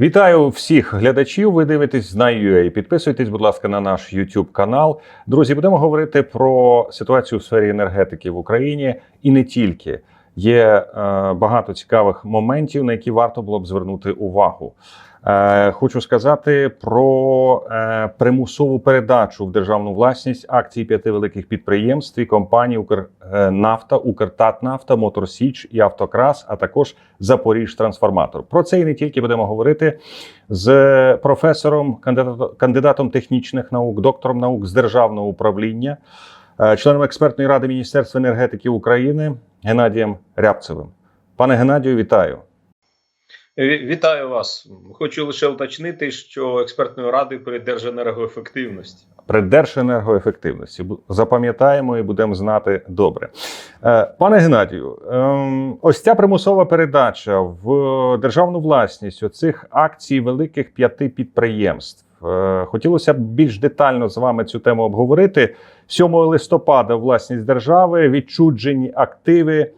Вітаю всіх глядачів. Ви дивитесь на UA. Підписуйтесь, будь ласка, на наш YouTube канал. Друзі, будемо говорити про ситуацію в сфері енергетики в Україні і не тільки. Є е, багато цікавих моментів, на які варто було б звернути увагу. Е, хочу сказати про е, примусову передачу в державну власність акцій п'яти великих підприємств і компаній Укрнафта, Укртатнафта, Моторсіч і Автокрас, а також Запоріжтрансформатор. Про це і не тільки будемо говорити з професором, кандидатом, технічних наук, доктором наук з державного управління, е, членом експертної ради Міністерства енергетики України Геннадієм Рябцевим. Пане Геннадію, вітаю. Ві- Вітаю вас. Хочу лише уточнити, що експертною радою при Держенергоефективності. При Держенергоефективності запам'ятаємо і будемо знати добре. Е, Пане Геннадію, ем, ось ця примусова передача в державну власність оцих акцій великих п'яти підприємств. Е, Хотілося б більш детально з вами цю тему обговорити. 7 листопада власність держави, відчуджені активи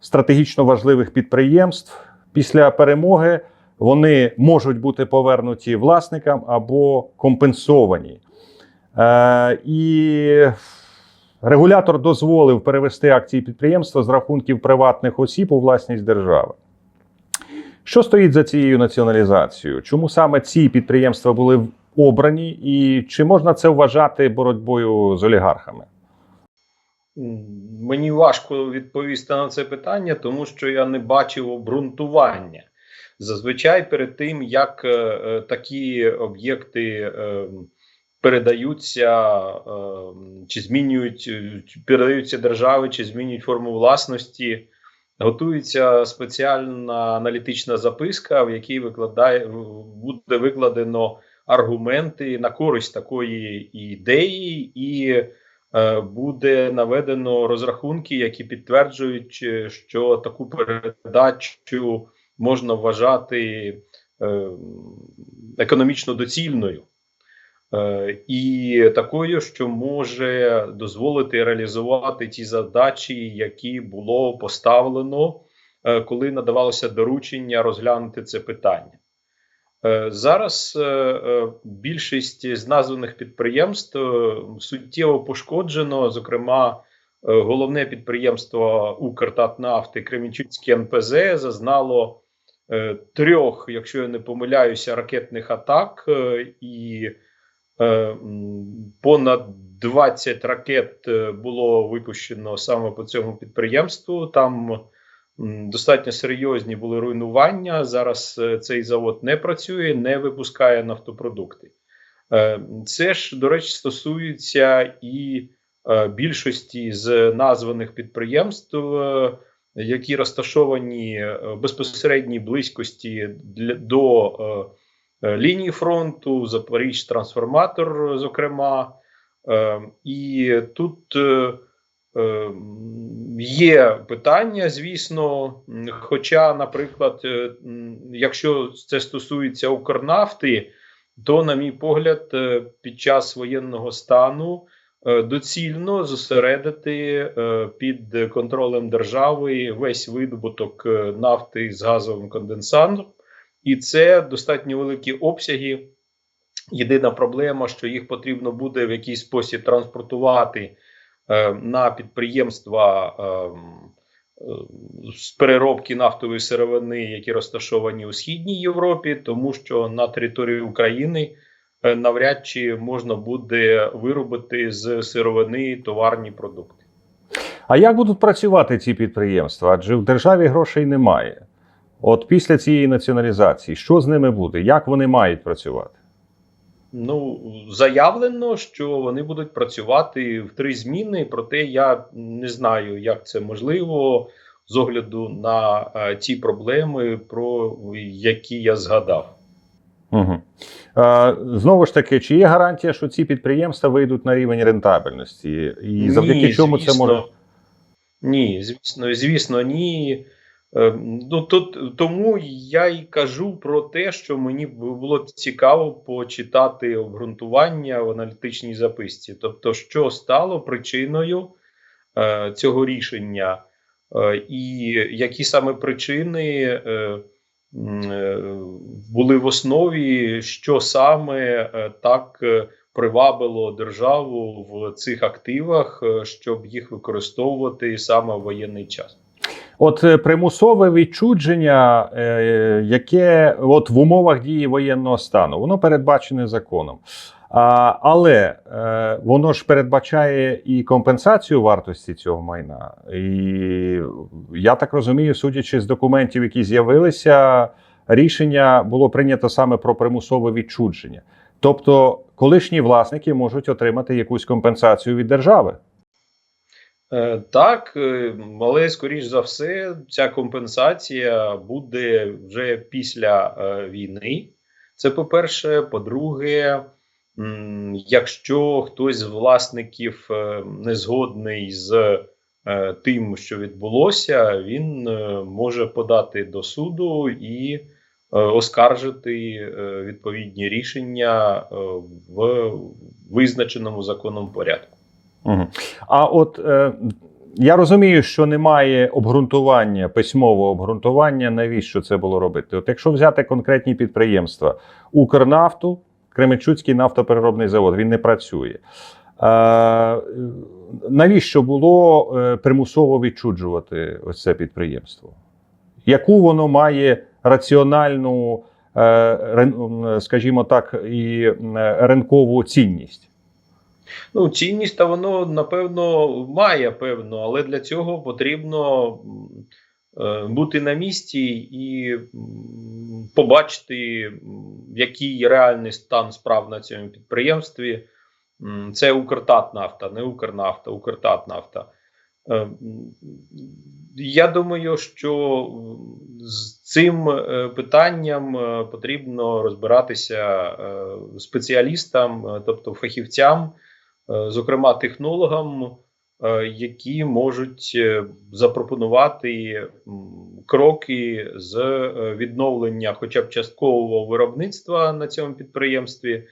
стратегічно важливих підприємств. Після перемоги вони можуть бути повернуті власникам або компенсовані. Е, і регулятор дозволив перевести акції підприємства з рахунків приватних осіб у власність держави. Що стоїть за цією націоналізацією? Чому саме ці підприємства були обрані, і чи можна це вважати боротьбою з олігархами? Мені важко відповісти на це питання, тому що я не бачив обґрунтування. Зазвичай перед тим, як е, е, такі об'єкти е, передаються е, чи змінюють, е, передаються держави, чи змінюють форму власності, готується спеціальна аналітична записка, в якій викладає буде викладено аргументи на користь такої ідеї, і буде наведено розрахунки, які підтверджують, е, що таку передачу можна вважати е, економічно доцільною. Е, І такою, що може дозволити реалізувати ті задачі, які було поставлено, е, коли надавалося доручення розглянути це питання. Е, Зараз е, е, більшість з названих підприємств суттєво пошкоджено. Зокрема, головне підприємство Укртатнафти Кременчуцьке НПЗ зазнало трьох, якщо я не помиляюся, ракетних атак, і понад 20 ракет було випущено саме по цьому підприємству. Там достатньо серйозні були руйнування. Зараз е, цей завод не працює, не випускає нафтопродукти. Е, Це ж, до речі, стосується і е, більшості з названих підприємств, які розташовані в безпосередній близькості до лінії фронту, Запоріж трансформатор, зокрема. І тут є питання, звісно. Хоча, наприклад, е, якщо це стосується Укрнафти, то, на мій погляд, е, під час воєнного стану е, доцільно зосередити під контролем держави весь видобуток нафти з газовим конденсатом, і це достатньо великі обсяги. Єдина проблема, що їх потрібно буде в якийсь спосіб транспортувати на підприємства е, е, з переробки нафтової сировини, які розташовані у східній Європі, тому що на території України е, навряд чи можна буде виробити з сировини товарні продукти. А як будуть працювати ці підприємства? Адже в державі грошей немає. От після цієї націоналізації, що з ними буде? Як вони мають працювати? Ну, заявлено, що вони будуть працювати в три зміни, проте я не знаю, як це можливо з огляду на е, ті проблеми, про які я згадав. Угу. Знову ж таки, чи є гарантія, що ці підприємства вийдуть на рівень рентабельності? І завдяки Ні, чому це може. Ні, звісно, звісно, ні. Е, Ну, тут, тому я й кажу про те, що мені було цікаво почитати обґрунтування в аналітичній записці. Тобто, що стало причиною е, цього рішення, е, і які саме причини е, е, були в основі, що саме е, так привабило державу в цих активах, щоб їх використовувати саме в воєнний час. От е, примусове відчудження, е, яке от в умовах дії воєнного стану, воно передбачене законом. А, але е, воно ж передбачає і компенсацію вартості цього майна. І я так розумію, судячи з документів, які з'явилися, рішення було прийнято саме про примусове відчудження. Тобто, колишні власники можуть отримати якусь компенсацію від держави. Е, Так, е, але скоріш за все, ця компенсація буде вже після е, війни. Це по-перше. По-друге, якщо хтось з власників не згодний з тим, що відбулося, він може подати до суду і оскаржити відповідні рішення в визначеному законом порядку. Угу. А от е, я розумію, що немає обґрунтування, письмового обґрунтування, навіщо це було робити. От якщо взяти конкретні підприємства, Укрнафту, Кременчуцький нафтопереробний завод, він не працює. Е, навіщо було е, примусово відчуджувати ось це підприємство? Яку воно має раціональну, е, скажімо так, і ринкову цінність? Ну, цінність та воно напевно має певну, але для цього потрібно е, бути на місці і побачити, який реальний стан справ на цьому підприємстві. Це Укртатнафта, не Укрнафта, Укртатнафта. Е, Я думаю, що з цим е, питанням потрібно розбиратися спеціалістам, тобто фахівцям, зокрема технологам, е, які можуть е, запропонувати кроки з е, відновлення, хоча б часткового виробництва на цьому підприємстві,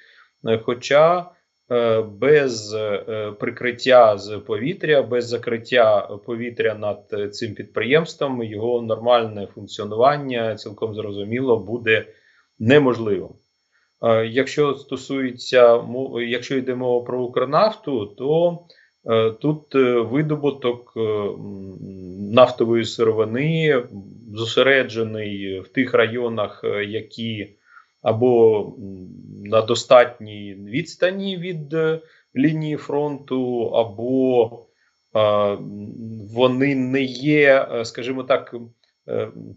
е, хоча е, без е, прикриття з повітря, без закриття повітря над е, цим підприємством, його нормальне функціонування цілком зрозуміло буде неможливим. Е, Якщо стосується якщо йде мова про Укрнафту, то е, тут е, видобуток нафтової сировини зосереджений в тих районах, які або на достатній відстані від лінії фронту, або вони не є, скажімо так,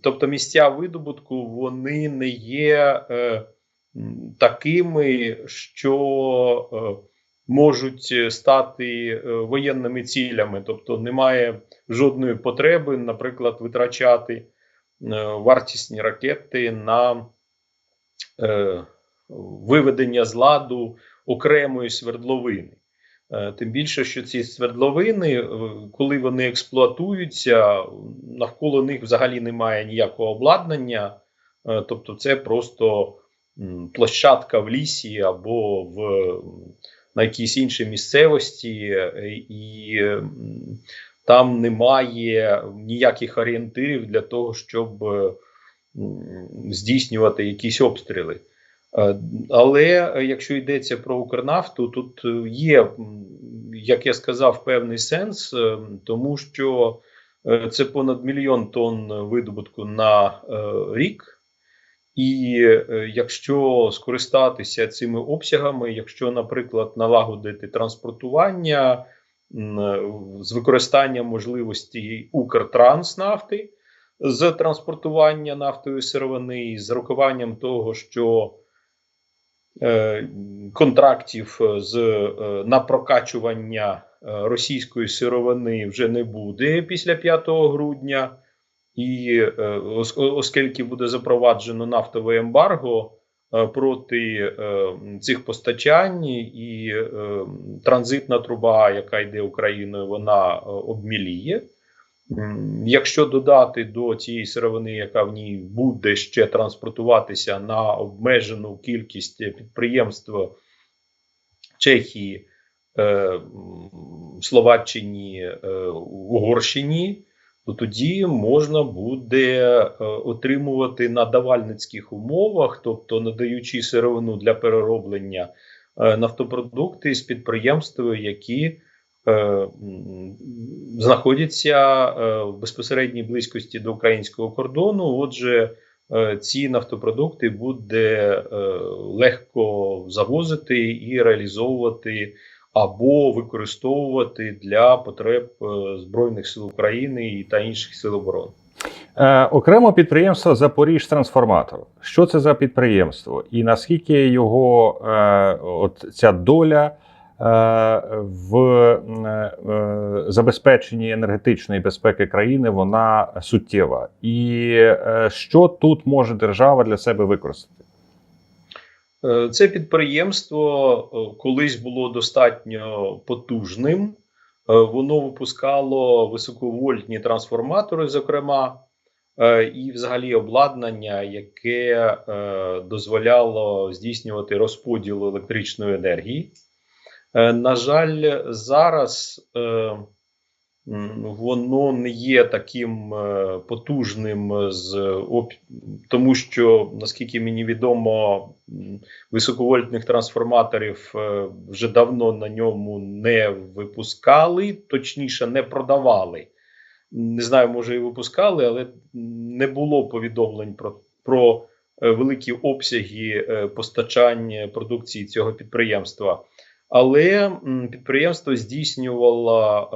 тобто місця видобутку вони не є. Такими, що е, можуть стати е, воєнними цілями, тобто немає жодної потреби, наприклад, витрачати е, вартісні ракети на виведення з ладу окремої свердловини. Тим більше, що ці свердловини, коли вони експлуатуються, навколо них взагалі немає ніякого обладнання, тобто це просто площадка в лісі або в на якійсь іншій місцевості, е, і там немає ніяких орієнтирів для того, щоб е, здійснювати якісь обстріли. Е, Але якщо йдеться про Укрнафту, тут є, як я сказав, певний сенс, тому що це понад мільйон тонн видобутку на рік. І е, якщо скористатися цими обсягами, якщо, наприклад, налагодити транспортування з використанням можливості Укртранснафти з транспортування нафтової сировини, з рахуванням того, що е, контрактів з е, на прокачування російської сировини вже не буде після 5 грудня. І е, оскільки буде запроваджено нафтове ембарго е, проти е, цих постачань, і транзитна труба, яка йде Україною, вона обміліє. Якщо додати до цієї сировини, яка в ній буде ще транспортуватися на обмежену кількість підприємств Чехії, Словаччині, Угорщині, то тоді можна буде е, отримувати на давальницьких умовах, тобто надаючи сировину для перероблення е, нафтопродукти з підприємств, які е, знаходяться в безпосередній близькості до українського кордону. Отже, ці нафтопродукти буде легко завозити і реалізовувати або використовувати для потреб е, Збройних сил України та інших сил оборони. Е, окремо підприємство Запоріжтрансформатор. Що це за підприємство? І наскільки його е, от ця доля в забезпеченні енергетичної безпеки країни вона суттєва? І що тут може держава для себе використати? Е, Це підприємство е, колись було достатньо потужним. Е, Воно випускало високовольтні трансформатори, зокрема, і взагалі обладнання, яке дозволяло здійснювати розподіл електричної енергії. На жаль, зараз воно не є таким е, потужним з тому що, наскільки мені відомо, високовольтних трансформаторів е, вже давно на ньому не випускали, точніше, не продавали. Не знаю, може і випускали, але не було повідомлень про, про е, великі обсяги постачання продукції цього підприємства. Але підприємство здійснювало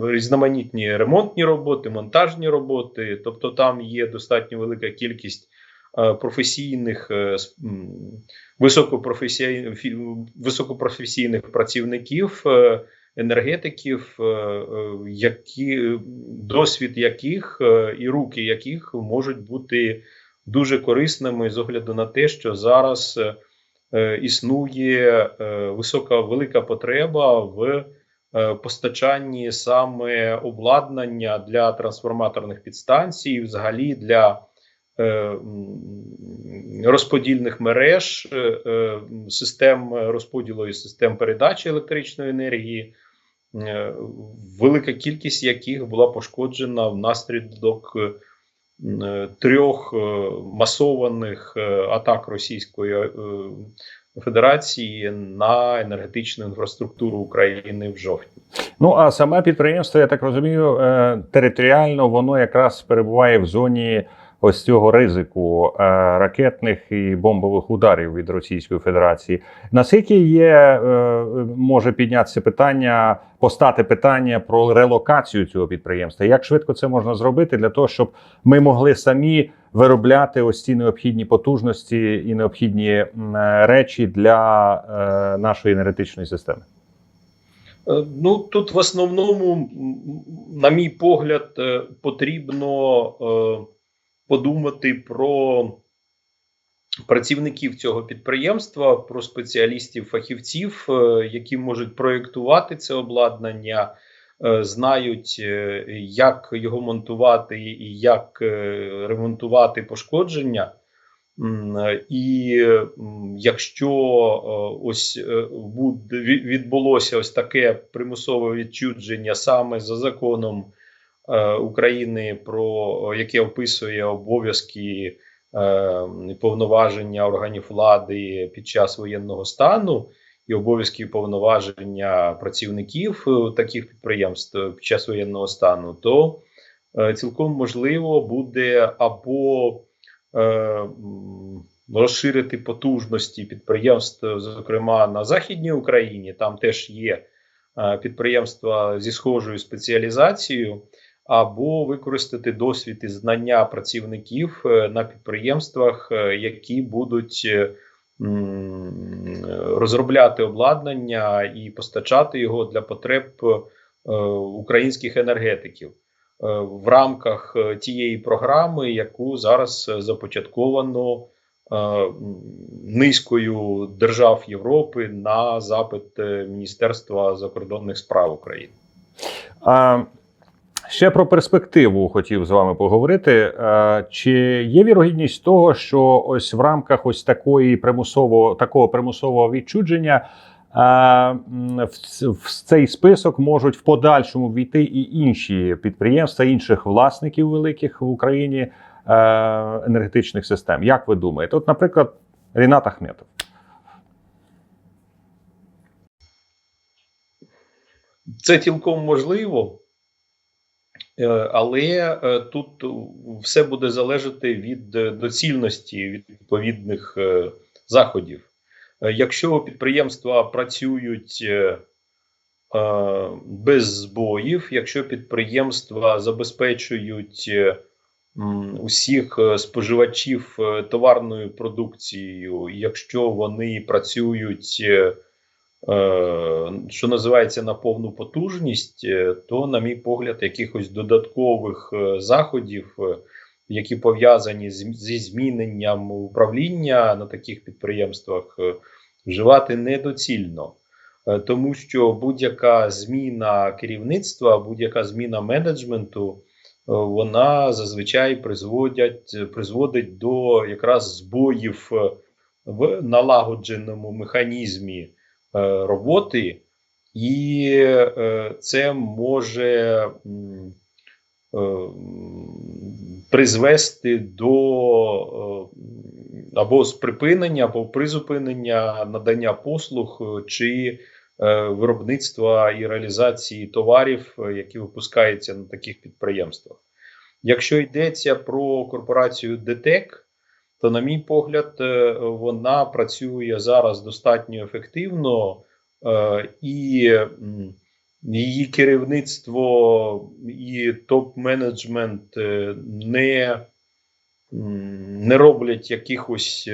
е, різноманітні ремонтні роботи, монтажні роботи, тобто там є достатньо велика кількість е, професійних, е, с- високопрофесій- високопрофесійних працівників, е, енергетиків, е, е, які, досвід яких е, і руки яких можуть бути дуже корисними з огляду на те, що зараз е, існує е, висока велика потреба в е, постачанні саме обладнання для трансформаторних підстанцій, взагалі для е, розподільних мереж, е, е, систем розподілу і систем передачі електричної енергії, е, велика кількість яких була пошкоджена внаслідок е, е, трьох е, масованих е, атак Російської е, Федерації на енергетичну інфраструктуру України в жовтні. Ну а саме підприємство, я так розумію, територіально воно якраз перебуває в зоні ось цього ризику е, ракетних і бомбових ударів від Російської Федерації. Наскільки є, е, може піднятися питання, постати питання про релокацію цього підприємства? Як швидко це можна зробити для того, щоб ми могли самі виробляти ось ці необхідні потужності і необхідні речі для е, нашої енергетичної системи? Ну тут в основному, на мій погляд, потрібно подумати про працівників цього підприємства, про спеціалістів, фахівців, е, які можуть проєктувати це обладнання, е, знають, е, як його монтувати і як ремонтувати пошкодження. І якщо ось буде відбулося ось таке примусове відчудження саме за законом України, про яке описує обов'язки е, повноваження органів влади під час воєнного стану і обов'язки повноваження працівників е, таких підприємств під час воєнного стану, то е, цілком можливо буде або е, розширити потужності підприємств, зокрема на Західній Україні. Там теж є е, підприємства зі схожою спеціалізацією, або використати досвід і знання працівників е, на підприємствах, е, які будуть е, розробляти обладнання і постачати його для потреб українських енергетиків. В рамках тієї програми, яку зараз започатковано низкою держав Європи на запит Міністерства закордонних справ України. Ще про перспективу хотів з вами поговорити. Чи є вірогідність того, що ось в рамках ось такої примусового такого примусового відчудження в цей список можуть в подальшому війти і інші підприємства, інших власників великих в Україні е, енергетичних систем. Як ви думаєте? От, наприклад, Рінат Ахметов. Це цілком можливо, е, але е, тут все буде залежати від е, доцільності від відповідних е, заходів. Е, Якщо підприємства працюють е, е, без збоїв, якщо підприємства забезпечують е, усіх е, споживачів е, товарною продукцією, якщо вони працюють. Е, що називається на повну потужність, е, то, на мій погляд, якихось додаткових е, заходів, які пов'язані зі зміненням управління на таких підприємствах, вживати недоцільно. Тому що будь-яка зміна керівництва, будь-яка зміна менеджменту, вона зазвичай призводять, призводить до якраз збоїв в налагодженому механізмі роботи, і е, це може е, призвести до е, або з припинення, або призупинення надання послуг е, чи е, виробництва і реалізації товарів, е, які випускаються на таких підприємствах. Якщо йдеться про корпорацію ДТЕК, то, на мій погляд, е, вона працює зараз достатньо ефективно, е, і її керівництво і топ-менеджмент е, не, не роблять якихось,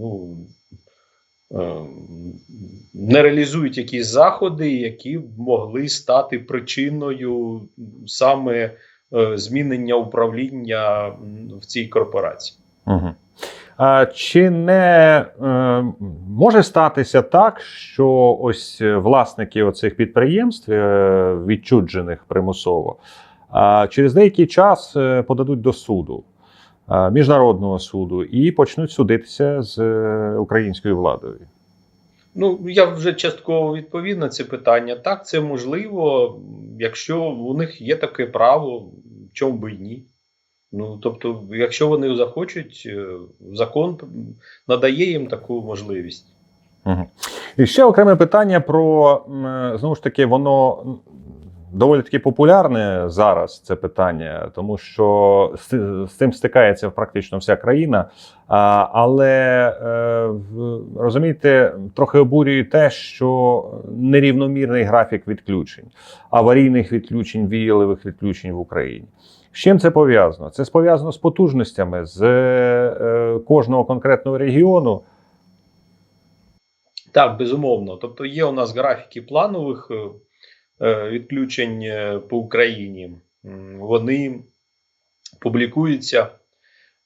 ну, не реалізують якісь заходи, які б могли стати причиною саме змінення управління в цій корпорації. Угу. А, чи не е, може статися так, що ось власники оцих підприємств, е, відчуджених примусово, а, через деякий час е, подадуть до суду, е, міжнародного суду, і почнуть судитися з е, українською владою? Ну, я вже частково відповів на це питання. Так, це можливо, якщо у них є таке право, чому би і ні. Ну, тобто, якщо вони захочуть, е, закон надає їм таку можливість. Угу. І ще окреме питання про знову ж таки, воно доволі таки популярне зараз. Це питання, тому що з, цим стикається практично вся країна. Але е, розумієте, трохи обурює те, що нерівномірний графік відключень, аварійних відключень, віялових відключень в Україні. З чим це пов'язано? Це пов'язано з потужностями з е, кожного конкретного регіону. Так, безумовно. Тобто є у нас графіки планових е, е, відключень е, по Україні. Вони публікуються,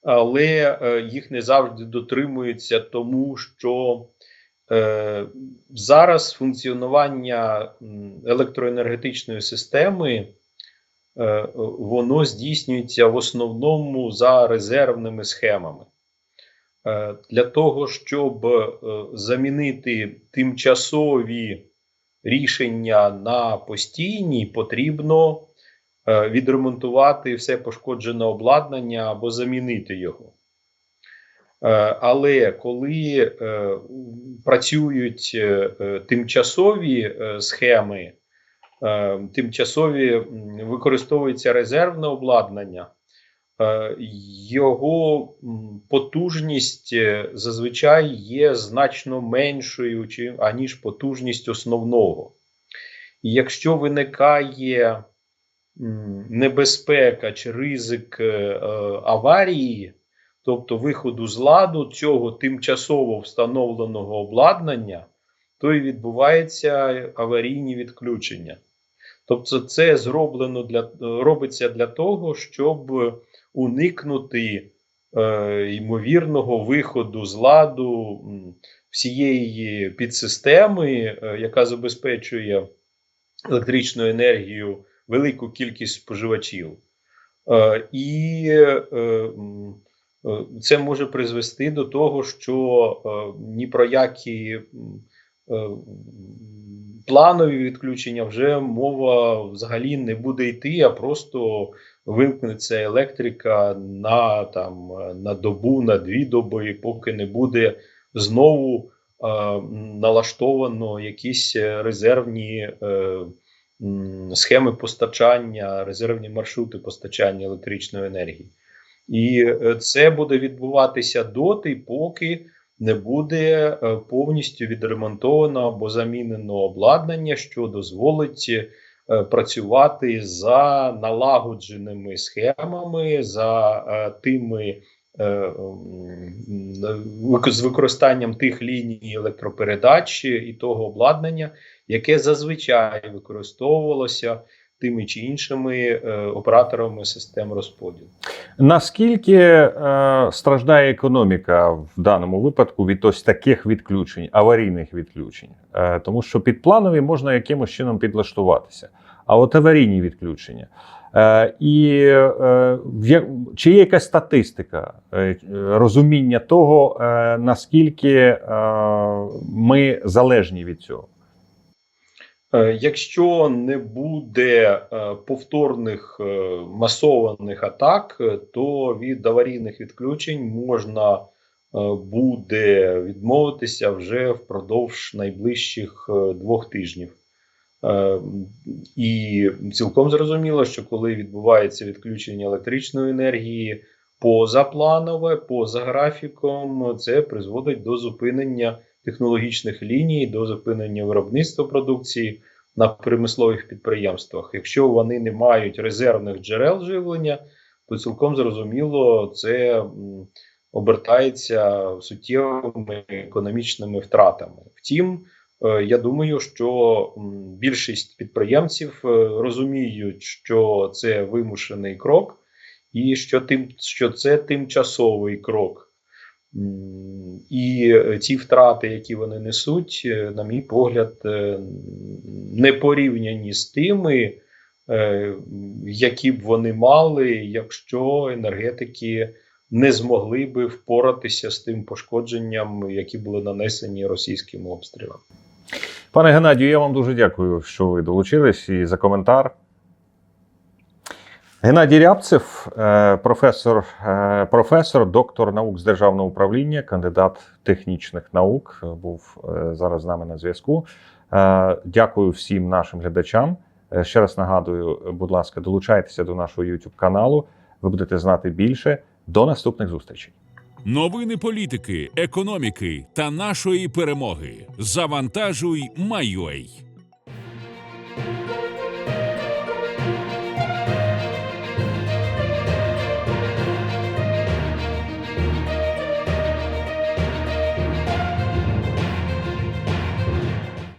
але їх не завжди дотримуються, тому що зараз функціонування електроенергетичної системи. Е, Воно здійснюється в основному за резервними схемами. Е, Для того, щоб е, замінити тимчасові рішення на постійні, потрібно відремонтувати все пошкоджене обладнання або замінити його. Але коли працюють тимчасові схеми, тимчасові використовується резервне обладнання, Е, його потужність е, зазвичай є значно меншою, аніж потужність основного. І якщо виникає небезпека чи ризик е, е, аварії, тобто виходу з ладу цього тимчасово встановленого обладнання, то і відбуваються аварійні відключення. Тобто, це зроблено для робиться для того, щоб уникнути е, ймовірного виходу з ладу всієї підсистеми, е, яка забезпечує електричну енергію велику кількість споживачів. Е, і е, е, це може призвести до того, що е, ні про які е, планові відключення вже мова взагалі не буде йти, а просто вимкнеться електрика на там на добу, на дві доби, поки не буде знову е, налаштовано якісь резервні е, схеми постачання, резервні маршрути постачання електричної енергії. І е, це буде відбуватися доти, поки не буде е, повністю відремонтовано або замінено обладнання, що дозволить е, працювати за налагодженими схемами, за е, тими з використанням тих ліній електропередач і того обладнання, яке зазвичай використовувалося тими чи іншими е, операторами систем розподілу. Наскільки е, страждає економіка в даному випадку від ось таких відключень, аварійних відключень? Е, тому що під планові можна якимось чином підлаштуватися. А от аварійні відключення. Е, і е, чи є якась статистика е, розуміння того, е, наскільки е, ми залежні від цього? Е, Якщо не буде е, повторних е, масованих атак, то від аварійних відключень можна буде відмовитися вже впродовж найближчих двох тижнів. І цілком зрозуміло, що коли відбувається відключення електричної енергії позапланове, поза графіком, це призводить до зупинення технологічних ліній, до зупинення виробництва продукції на промислових підприємствах. Якщо вони не мають резервних джерел живлення, то цілком зрозуміло, це обертається суттєвими економічними втратами. Втім, е, я думаю, що більшість підприємців е, розуміють, що це вимушений крок, і що тим, що це тимчасовий крок. І ті втрати, які вони несуть, е, на мій погляд, е, не порівняні з тими, е, які б вони мали, якщо енергетики не змогли би впоратися з тим пошкодженням, які були нанесені російським обстрілом. Пане Геннадію, я вам дуже дякую, що ви долучились і за коментар. Геннадій Рябцев, е, професор, е, професор, доктор наук з державного управління, кандидат технічних наук, е, був зараз з нами на зв'язку. Дякую всім нашим глядачам. Ще раз нагадую, будь ласка, долучайтеся до нашого YouTube каналу. Ви будете знати більше. До наступних зустрічей. Новини політики, економіки та нашої перемоги. Завантажуй, майой.